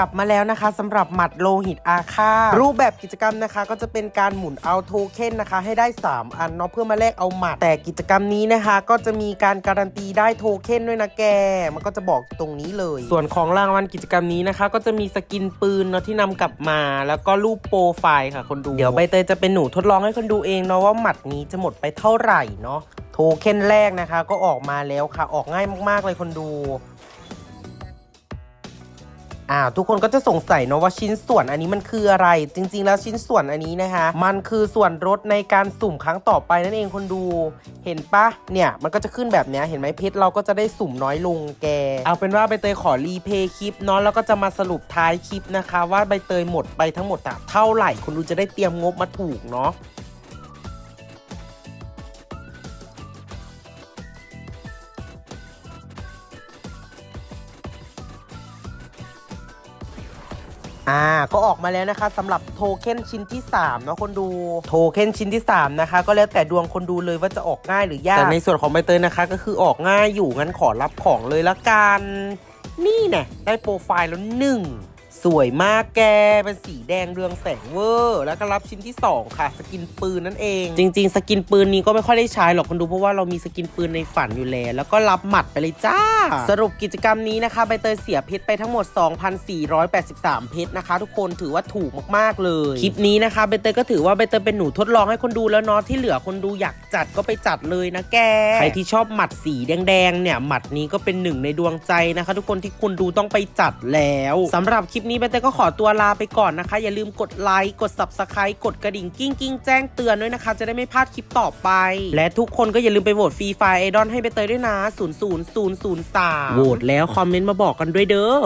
ลับมาแล้วนะคะสำหรับหมัดโลหิตอาฆาตรูปแบบกิจกรรมนะคะก็จะเป็นการหมุนเอาโทเค็นนะคะ ให้ได้ 3 อันเนาะเพื่อมาแลกเอาหมัด แต่กิจกรรมนี้นะคะ ก็จะมีการการันตีได้โทเค็นด้วยนะแก มันก็จะบอกตรงนี้เลย ส่วนของรางวัลกิจกรรมนี้นะคะ ก็จะมีสกินปืนเนาะที่นำกลับมา แล้วก็รูปโปรไฟล์ค่ะคนดูเดี๋ยวใบเตยจะเป็นหนูทดลองให้คนดูเองเนาะว่าหมัดนี้จะหมดไปเท่าไหร่เนาะโทเค็นแรกนะคะ ก็ออกมาแล้วค่ะออกง่ายมากๆเลยคนดู อ่าทุกคนก็จะสงสัยเนาะว่าชิ้นส่วนอันนี้มันคืออะไร จริง ๆ แล้วชิ้นส่วนอันนี้นะคะมันคือส่วนลดในการสุ่มครั้งต่อไปนั่นเองคนดูเห็นปะเนี่ยมันก็จะขึ้นแบบเนี้ยเห็นไหมเพชรเราก็จะได้สุ่มน้อยลงแก เอาเป็นว่าใบเตยขอรีเพย์คลิปเนาะแล้วก็จะมาสรุปท้ายคลิปนะคะ ว่าใบเตยหมดไปทั้งหมดอะเท่าไหร่คนดูจะได้เตรียมงบมาถูกเนาะ อ่าก็ออกมาแล้วนะคะสำหรับโทเค็นชิ้นที่3เนาะคนดูโทเค็นชิ้นที่ 3 นะคะ ก็แล้วแต่ดวงคนดูเลยว่าจะออกง่ายหรือยากแต่ในส่วนของใบเตยนะคะ ก็คือออกง่ายอยู่งั้นขอรับของเลยละกัน นี่เนี่ยได้โปรไฟล์แล้วหนึ่ง สวยมากแก เป็นสีแดงเรืองแสงเวอร์ แล้วก็รับชิ้นที่ 2 ค่ะ สกินปืนนั่นเอง จริง ๆ สกินปืนนี้ก็ไม่ค่อยได้ใช้หรอกคนดูเพราะว่าเรามีสกินปืนในฝันอยู่แล้ว แล้วก็รับหมัดไปเลยจ้า สรุปกิจกรรมนี้นะคะใบเตยเสียเพชรไปทั้งหมด 2,483 เพชรนะคะ ทุกคนถือว่าถูกมากๆเลย คลิปนี้นะคะใบเตยก็ถือว่าใบเตยเป็นหนูทดลองให้คนดูแล้วเนาะที่เหลือคนดูอยากจัดก็ไปจัดเลยนะแก ใครที่ชอบหมัดสีแดงๆเนี่ยหมัดนี้ก็เป็นหนึ่งในดวงใจนะคะ ทุกคนที่คุณดูต้องไปจัดแล้วสำหรับคลิปนี้ใบเตยก็ขอตัวลาไปก่อนนะคะ อย่าลืมกดไลค์กด subscribe กดกระดิ่งกิ้งกิ้งแจ้งเตือนด้วยนะคะ จะได้ไม่พลาดคลิปต่อไป และทุกคนก็อย่าลืมไปโหวตฟรีไฟไอดอลให้ใบเตยด้วยนะ 00003โหวตแล้วคอมเมนต์มาบอกกันด้วยเด้อ